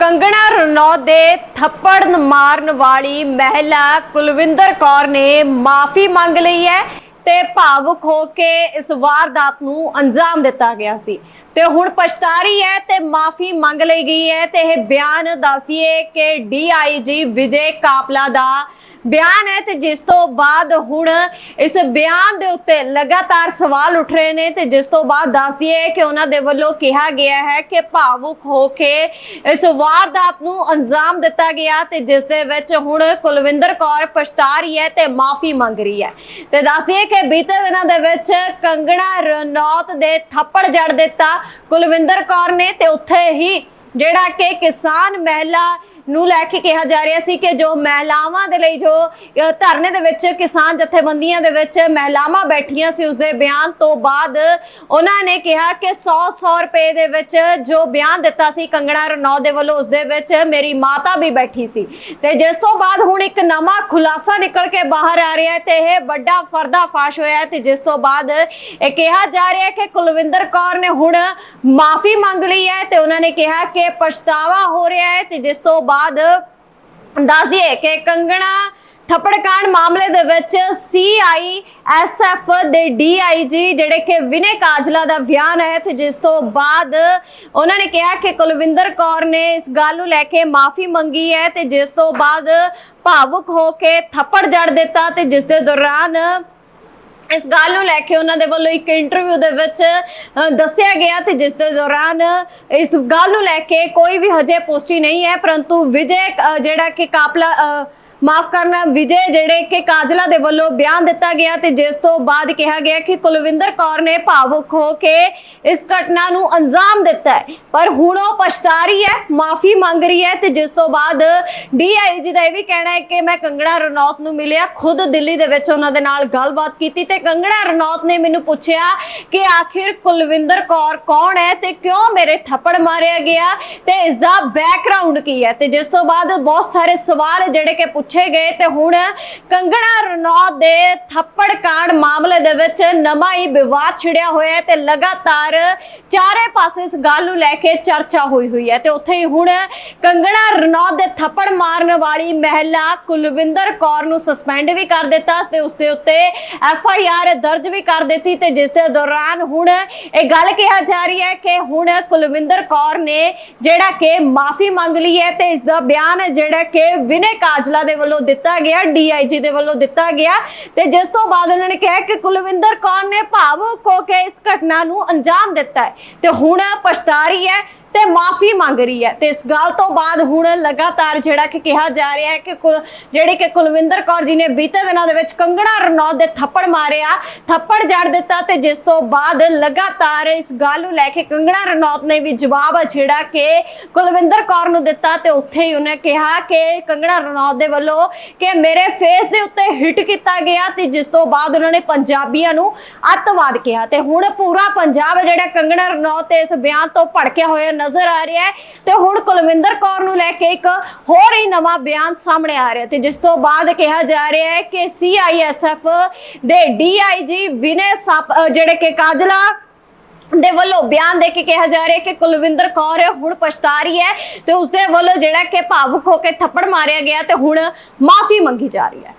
ਕੰਗਣਾ ਰਣੌਤ ਦੇ ਥੱਪੜ ਮਾਰਨ ਵਾਲੀ ਮਹਿਲਾ ਕੁਲਵਿੰਦਰ ਕੌਰ ਨੇ ਮਾਫੀ ਮੰਗ ਲਈ ਹੈ ਤੇ ਭਾਵੁਕ ਹੋ ਕੇ ਇਸ ਵਾਰਦਾਤ ਨੂੰ ਅੰਜਾਮ ਦਿੱਤਾ ਗਿਆ ਸੀ। ਤੇ ਹੁਣ ਪਛਤਾ ਰਹੀ ਹੈ ਤੇ ਮਾਫੀ ਮੰਗ ਲਈ ਗਈ ਹੈ ਤੇ ਇਹ ਬਿਆਨ ਦੱਸਦੀਏ ਕਿ ਡੀਆਈਜੀ ਵਿਜੇ ਕਾਪਲਾ ਦਾ ਬਿਆਨ ਹੈ ਤੇ ਜਿਸ ਤੋਂ ਬਾਅਦ ਹੁਣ ਇਸ ਬਿਆਨ ਦੇ ਉੱਤੇ ਲਗਾਤਾਰ ਸਵਾਲ ਉੱਠ ਰਹੇ ਨੇ ਤੇ ਜਿਸ ਤੋਂ ਬਾਅਦ ਦੱਸਦੀ ਹੈ ਕਿ ਉਹਨਾਂ ਦੇ ਵੱਲੋਂ ਕਿਹਾ ਗਿਆ ਹੈ ਕਿ ਭਾਵੁਕ ਹੋ ਕੇ ਇਸ ਵਾਰਦਾਤ ਨੂੰ ਅੰਜਾਮ ਦਿੱਤਾ ਗਿਆ ਤੇ ਜਿਸ ਦੇ ਵਿੱਚ ਹੁਣ ਕੁਲਵਿੰਦਰ ਕੌਰ ਪਛਤਾ ਰਹੀ ਹੈ ਤੇ ਮਾਫੀ ਮੰਗ ਰਹੀ ਹੈ। ਤੇ ਦੱਸਦੀ ਹੈ ਕਿ ਬੀਤੇ ਦਿਨਾਂ ਦੇ ਵਿੱਚ ਕੰਗਣਾ ਰਣੌਤ ਦੇ ਥੱਪੜ ਜੜ ਦਿੱਤਾ ਕੁਲਵਿੰਦਰ ਕੌਰ ਨੇ ਤੇ ਉੱਥੇ ਹੀ ਜਿਹੜਾ ਕਿ ਕਿਸਾਨ ਮਹਿਲਾ ਨੂੰ ਲੈ ਕੇ ਕਿਹਾ ਜਾ ਰਿਹਾ ਸੀ ਕਿ ਜੋ ਮਹਿਲਾਵਾਂ ਦੇ ਲਈ ਜੋ ਧਰਨੇ ਦੇ ਵਿੱਚ ਕਿਸਾਨ ਜਥੇਬੰਦੀਆਂ ਦੇ ਵਿੱਚ ਮਹਿਲਾਵਾਂ ਬੈਠੀਆਂ ਸੀ ਉਸਦੇ ਬਿਆਨ ਤੋਂ ਬਾਅਦ, ਉਹਨਾਂ ਨੇ ਕਿਹਾ ਕਿ 100-100 ਰੁਪਏ ਦੇ ਵਿੱਚ ਜੋ ਬਿਆਨ ਦਿੱਤਾ ਸੀ ਕੰਗਣਾ ਰਣੌਤ ਦੇ ਵੱਲੋਂ, ਉਸਦੇ ਵਿੱਚ ਮੇਰੀ ਮਾਤਾ ਵੀ ਬੈਠੀ ਸੀ। ਤੇ ਜਿਸ ਤੋਂ ਬਾਅਦ ਹੁਣ ਇੱਕ ਨਵਾਂ ਖੁਲਾਸਾ ਨਿਕਲ ਕੇ ਬਾਹਰ ਆ ਰਿਹਾ ਤੇ ਇਹ ਵੱਡਾ ਫਰਦਾਫਾਸ਼ ਹੋਇਆ ਤੇ ਜਿਸ ਤੋਂ ਬਾਅਦ ਇਹ ਕਿਹਾ ਜਾ ਰਿਹਾ ਕਿ ਕੁਲਵਿੰਦਰ ਕੌਰ ਨੇ ਹੁਣ ਮਾਫੀ ਮੰਗ ਲਈ ਹੈ ਤੇ ਉਹਨਾਂ ਨੇ ਕਿਹਾ ਕਿ ਪਛਤਾਵਾ ਹੋ ਰਿਹਾ ਹੈ ਤੇ ਜਿਸ ਤੋਂ ਬਾਅਦ ਦੱਸ ਦਈਏ ਕਿ ਕੰਗਣਾ ਥੱਪੜਕਾਂਡ ਮਾਮਲੇ ਦੇ ਵਿੱਚ ਸੀਆਈਐਸਐਫ ਦੇ ਡੀਆਈਜੀ ਜਿਹੜੇ ਕਿ ਵਿਨੇ ਕਾਜਲਾ ਦਾ ਬਿਆਨ ਹੈ ਤੇ ਜਿਸ ਤੋਂ ਬਾਅਦ ਉਹਨਾਂ ਨੇ ਕਿਹਾ ਕਿ ਕੁਲਵਿੰਦਰ ਕੌਰ ਨੇ ਇਸ ਗੱਲ ਨੂੰ ਲੈ ਕੇ ਮਾਫੀ ਮੰਗੀ ਹੈ ਤੇ ਜਿਸ ਤੋਂ ਬਾਅਦ ਭਾਵੁਕ ਹੋ ਕੇ ਥੱਪੜ ਜੜ ਦਿੱਤਾ ਤੇ ਜਿਸ ਦੇ ਦੌਰਾਨ ਇਸ ਗੱਲ ਨੂੰ ਲੈ ਕੇ ਉਹਨਾਂ ਦੇ ਵੱਲੋਂ ਇੱਕ ਇੰਟਰਵਿਊ ਦੇ ਵਿੱਚ ਦੱਸਿਆ ਗਿਆ ਤੇ ਜਿਸ ਦੇ ਦੌਰਾਨ ਇਸ ਗੱਲ ਨੂੰ ਲੈ ਕੇ ਕੋਈ ਵੀ ਹਜੇ ਪੁਸ਼ਟੀ ਨਹੀਂ ਹੈ ਪਰੰਤੂ ਵਿਜੇ ਜਿਹੜਾ ਕਿ ਕਾਪਲਾ ਅ, ਮਾਫ ਕਰਨਾ, ਵਿਜੇ ਜਿਹੜੇ ਕਿ ਕਾਜਲਾ ਦੇ ਵੱਲੋਂ ਬਿਆਨ ਦਿੱਤਾ ਗਿਆ ਤੇ ਜਿਸ ਤੋਂ ਬਾਅਦ ਕਿਹਾ ਗਿਆ ਕਿ ਕੁਲਵਿੰਦਰ ਕੌਰ ਨੇ ਭਾਵੁਕ ਹੋ ਕੇ ਇਸ ਘਟਨਾ ਨੂੰ ਅੰਜਾਮ ਦਿੱਤਾ ਪਰ ਹੁਣ ਉਹ ਪਛਤਾ ਰਹੀ ਹੈ, ਮਾਫੀ ਮੰਗ ਰਹੀ ਹੈ ਤੇ ਜਿਸ ਤੋਂ ਬਾਅਦ ਡੀਆਈਜੀ ਦਾ ਇਹ ਵੀ ਕਹਿਣਾ ਹੈ ਕਿ ਮੈਂ ਕੰਗਣਾ ਰਣੌਤ ਨੂੰ ਮਿਲਿਆ, ਖੁਦ ਦਿੱਲੀ ਦੇ ਵਿੱਚ ਉਹਨਾਂ ਦੇ ਨਾਲ ਗੱਲਬਾਤ ਕੀਤੀ ਤੇ ਕੰਗਣਾ ਰਣੌਤ ਨੇ ਮੈਨੂੰ ਪੁੱਛਿਆ ਕਿ ਆਖਿਰ ਕੁਲਵਿੰਦਰ ਕੌਰ ਕੌਣ ਹੈ ਤੇ ਕਿਉਂ ਮੇਰੇ ਥੱਪੜ ਮਾਰਿਆ ਗਿਆ ਤੇ ਇਸ ਦਾ ਬੈਕਗ੍ਰਾਉਂਡ ਕੀ ਹੈ? ਤੇ ਜਿਸ ਤੋਂ ਬਾਅਦ ਬਹੁਤ ਸਾਰੇ ਸਵਾਲ ਜਿਹੜੇ ਕਿ ਪੁੱਛੇ ਗਏ ਤੇ ਹੁਣ ਕੰਗਣਾ ਰਣੌਤ ਦੇ ਥੱਪੜ ਕਾਂਡ ਮਾਮਲੇ ਦੇ ਵਿੱਚ ਨਵਾਂ ਹੀ ਵਿਵਾਦ ਛਿੜਿਆ ਹੋਇਆ ਹੈ ਤੇ ਲਗਾਤਾਰ ਚਾਰੇ ਪਾਸੇ ਇਸ ਗੱਲ ਨੂੰ ਲੈ ਕੇ ਚਰਚਾ ਹੋਈ ਹੋਈ ਹੈ ਤੇ ਉੱਥੇ ਹੀ ਹੁਣ ਕੰਗਣਾ ਰਣੌਤ ਦੇ ਥੱਪੜ ਮਾਰਨ ਵਾਲੀ ਮਹਿਲਾ ਕੁਲਵਿੰਦਰ ਕੌਰ ਨੂੰ ਸਸਪੈਂਡ ਵੀ ਕਰ ਦਿੱਤਾ ਤੇ ਉਸ ਦੇ ਉੱਤੇ ਐਫ ਆਈ ਆਰ ਦਰਜ ਵੀ ਕਰ ਦਿੱਤੀ ਤੇ ਜਿਸ ਦੇ ਦੌਰਾਨ ਹੁਣ ਇਹ ਗੱਲ ਕਿਹਾ ਜਾ ਰਹੀ ਹੈ ਕਿ ਹੁਣ ਕੁਲਵਿੰਦਰ ਕੌਰ ਨੇ ਜਿਹੜਾ ਕਿ ਮਾਫੀ ਮੰਗ ਲਈ ਹੈ ਤੇ ਇਸ ਦਾ ਬਿਆਨ ਜਿਹੜਾ ਕਿ ਵਿਨੇ ਕਾਜਲਾ ਦੇ ਵੱਲੋਂ ਦਿੱਤਾ ਗਿਆ ਡੀਆਈਜੀ ਦੇ ਵੱਲੋਂ ਦਿੱਤਾ ਗਿਆ ਤੇ ਜਿਸ ਤੋਂ ਬਾਅਦ ਉਹਨਾਂ ਨੇ ਕਿਹਾ ਕਿ ਕੁਲਵਿੰਦਰ ਕੌਰ ਨੇ ਭਾਵੁਕ ਹੋ ਕੇ ਇਸ ਘਟਨਾ ਨੂੰ ਅੰਜਾਮ ਦਿੱਤਾ ਹੈ ਤੇ ਹੁਣ ਪਛਤਾ ਰਹੀ ਹੈ ਤੇ ਮਾਫੀ ਮੰਗ ਰਹੀ ਹੈ। ਤੇ ਇਸ ਗੱਲ ਤੋਂ ਬਾਅਦ ਹੁਣ ਲਗਾਤਾਰ ਜਿਹੜਾ ਕਿ ਕਿਹਾ ਜਾ ਰਿਹਾ ਹੈ ਕਿ ਕੁਲ- ਕਿ ਕੁਲਵਿੰਦਰ ਕੌਰ ਜੀ ਨੇ ਬੀਤੇ ਦਿਨਾਂ ਦੇ ਵਿੱਚ ਕੰਗਣਾ ਰਣੌਤ ਦੇ ਥੱਪੜ ਮਾਰਿਆ ਥੱਪੜ ਜੜ ਦਿੱਤਾ ਤੇ ਜਿਸ ਤੋਂ ਬਾਅਦ ਲਗਾਤਾਰ ਇਸ ਗੱਲ ਨੂੰ ਲੈ ਕੇ ਕੰਗਣਾ ਰਣੌਤ ਨੇ ਵੀ ਜਵਾਬ ਜਿਹੜਾ ਕਿ ਕੁਲਵਿੰਦਰ ਕੌਰ ਨੂੰ ਦਿੱਤਾ ਤੇ ਉੱਥੇ ਹੀ ਉਹਨੇ ਕਿਹਾ ਕਿ ਕੰਗਣਾ ਰਣੌਤ ਦੇ ਵੱਲੋਂ ਕਿ ਮੇਰੇ ਫੇਸ ਦੇ ਉੱਤੇ ਹਿੱਟ ਕੀਤਾ ਗਿਆ ਤੇ ਜਿਸ ਤੋਂ ਬਾਅਦ ਉਹਨਾਂ ਨੇ ਪੰਜਾਬੀਆਂ ਨੂੰ ਅੱਤਵਾਦ ਕਿਹਾ। ਤੇ ਹੁਣ ਪੂਰਾ ਪੰਜਾਬ ਜਿਹੜਾ ਕੰਗਣਾ ਰਣੌਤ ਤੇ ਇਸ ਬਿਆਨ ਤੋਂ ਭੜਕਿਆ ਹੋਇਆ ਨਜ਼ਰ ਆ ਰਿਹਾ ਹੈ ਤੇ ਹੁਣ ਕੁਲਵਿੰਦਰ ਕੌਰ ਨੂੰ ਲੈ ਕੇ ਇੱਕ ਹੋਰ ਹੀ ਨਵਾਂ ਬਿਆਨ ਸਾਹਮਣੇ ਆ ਰਿਹਾ ਤੇ ਜਿਸ ਤੋਂ ਬਾਅਦ ਕਿਹਾ ਜਾ ਰਿਹਾ ਹੈ ਕਿ ਸੀਆਈਐਸਐਫ ਦੇ ਡੀਆਈਜੀ ਵਿਨੇ ਜਿਹੜੇ ਕਿ ਕਾਜਲਾ ਦੇ ਵੱਲੋਂ ਬਿਆਨ ਦੇ ਕੇ ਕਿਹਾ ਜਾ ਰਿਹਾ ਕਿ ਕੁਲਵਿੰਦਰ ਕੌਰ ਹੁਣ ਪਛਤਾ ਰਹੀ ਹੈ ਤੇ ਉਸਦੇ ਵੱਲੋਂ ਜਿਹੜਾ ਕਿ ਭਾਵੁਕ ਹੋ ਕੇ ਥੱਪੜ ਮਾਰਿਆ ਗਿਆ ਤੇ ਹੁਣ ਮਾਫੀ ਮੰਗੀ ਜਾ ਰਹੀ ਹੈ।